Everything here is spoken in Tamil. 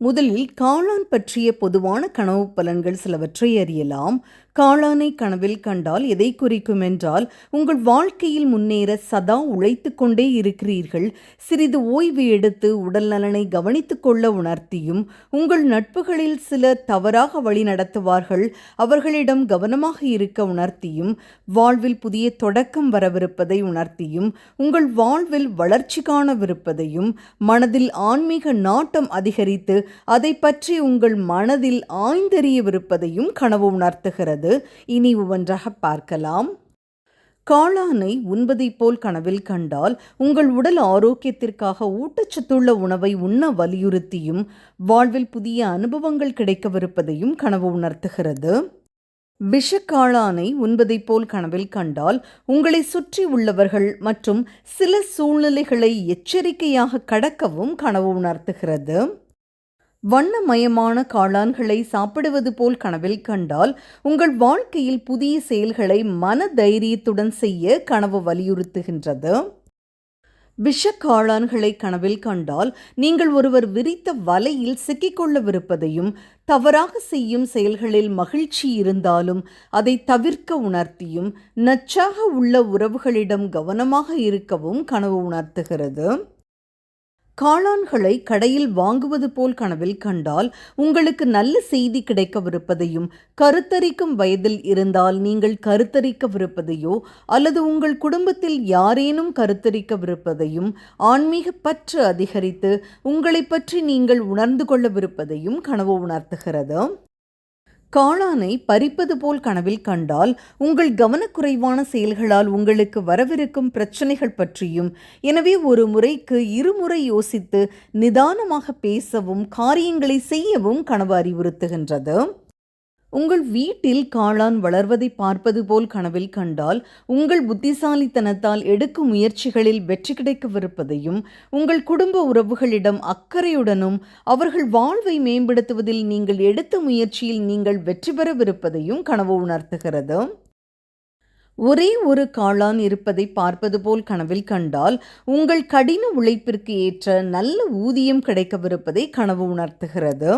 முதலில் காளான் பற்றிய பொதுவான கனவு பலன்கள் சிலவற்றை அறியலாம். காளானை கனவில் கண்டால் எதை குறிக்கும் என்றால் உங்கள் வாழ்க்கையில் முன்னேற சதா உழைத்து கொண்டே இருக்கிறீர்கள். சிறிது ஓய்வு எடுத்து உடல் நலனை கவனித்து கொள்ள உணர்த்தியும் உங்கள் நட்புகளில் சிலர் தவறாக வழி நடத்துவார்கள். அவர்களிடம் கவனமாக இருக்க உணர்த்தியும் வாழ்வில் புதிய தொடக்கம் வரவிருப்பதை உணர்த்தியும் உங்கள் வாழ்வில் வளர்ச்சி காணவிருப்பதையும் மனதில் ஆன்மீக நாட்டம் அதிகரித்து அதை பற்றி உங்கள் மனதில் ஆய்ந்தறியவிருப்பதையும் கனவு உணர்த்துகிறது. இனி ஒவ்வொன்றாக பார்க்கலாம். காளானை உண்பதைப் போல் கனவில் கண்டால் உங்கள் உடல் ஆரோக்கியத்திற்காக ஊட்டச்சத்துள்ள உணவை உண்ண வலியுறுத்தியும் வாழ்வில் புதிய அனுபவங்கள் கிடைக்கவிருப்பதையும் கனவு உணர்த்துகிறது. விஷக்காளானை உண்பதைப் போல் கனவில் கண்டால் உங்களை சுற்றி உள்ளவர்கள் மற்றும் சில சூழ்நிலைகளை எச்சரிக்கையாக கடக்கவும் கனவு உணர்த்துகிறது. வண்ணமயமான காளான்களை சாப்பிடுவது போல் கனவில் கண்டால் உங்கள் வாழ்க்கையில் புதிய செயல்களை மன தைரியத்துடன் செய்ய கனவு வலியுறுத்துகின்றது. விஷ காளான்களை கனவில் கண்டால் நீங்கள் ஒருவர் விரித்த வலையில் சிக்கிக்கொள்ளவிருப்பதையும் தவறாக செய்யும் செயல்களில் மகிழ்ச்சி இருந்தாலும் அதை தவிர்க்க உணர்த்தியும் நச்சாக உள்ள உறவுகளிடம் கவனமாக இருக்கவும் கனவு உணர்த்துகிறது. காளான்களை கடையில் வாங்குவது போல் கனவில் கண்டால் உங்களுக்கு நல்ல செய்தி கிடைக்கவிருப்பதையும் கருத்தரிக்கும் வயதில் இருந்தால் நீங்கள் கருத்தரிக்கவிருப்பதையோ அல்லது உங்கள் குடும்பத்தில் யாரேனும் கருத்தரிக்கவிருப்பதையும் ஆன்மீக பற்று அதிகரித்து உங்களை பற்றி நீங்கள் உணர்ந்து கொள்ளவிருப்பதையும் கனவு உணர்த்துகிறது. காளானை பறிப்பது போல் கனவில் கண்டால் உங்கள் கவனக்குறைவான செயல்களால் உங்களுக்கு வரவிருக்கும் பிரச்சனைகள் பற்றியும் எனவே ஒரு முறைக்கு இருமுறை யோசித்து நிதானமாக பேசவும் காரியங்களை செய்யவும் கனவு அறிவுறுத்துகின்றது. உங்கள் வீட்டில் காளான் வளர்வதை பார்ப்பது போல் கனவில் கண்டால் உங்கள் புத்திசாலித்தனத்தால் எடுக்கும் முயற்சிகளில் வெற்றி கிடைக்கவிருப்பதையும் உங்கள் குடும்ப உறவுகளிடம் அக்கறையுடனும் அவர்கள் வாழ்வை மேம்படுத்துவதில் நீங்கள் எடுத்த முயற்சியில் நீங்கள் வெற்றி பெறவிருப்பதையும் கனவு உணர்த்துகிறது. ஒரே ஒரு காளான் இருப்பதை பார்ப்பது போல் கனவில் கண்டால் உங்கள் கடின உழைப்பிற்கு ஏற்ற நல்ல ஊதியம் கிடைக்கவிருப்பதை கனவு உணர்த்துகிறது.